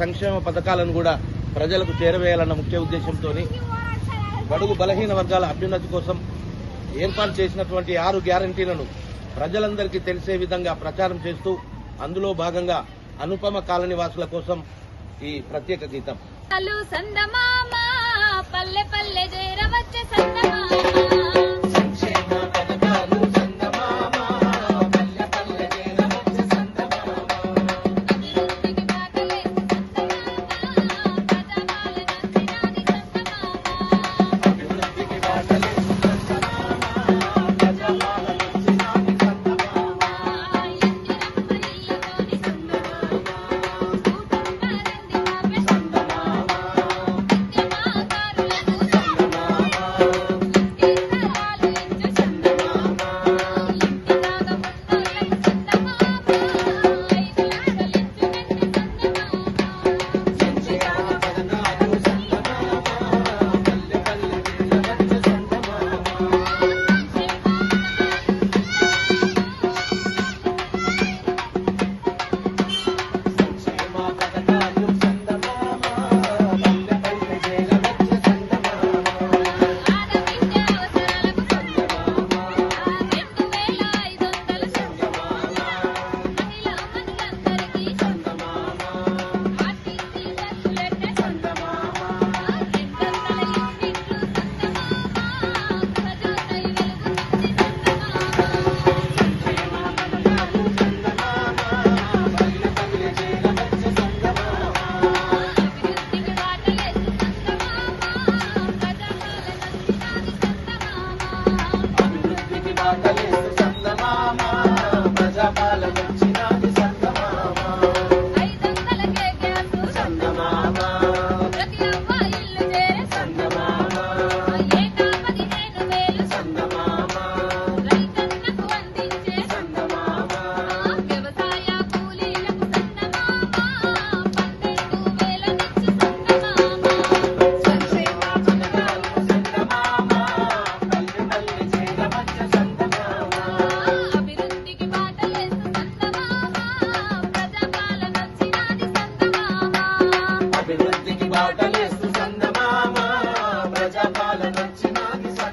సంక్షేమ పథకాలను కూడా ప్రజలకు చేరవేయాలన్న ముఖ్య ఉద్దేశంతో బడుగు బలహీన వర్గాల అభ్యున్నతి కోసం ఏర్పాటు చేసినటువంటి ఆరు గ్యారంటీలను ప్రజలందరికీ తెలిసే విధంగా ప్రచారం చేస్తూ అందులో భాగంగా అనుపమ కాలనీ వాసుల కోసం ఈ ప్రత్యేక గీతం. సందమామ la la la. Sami, Sami.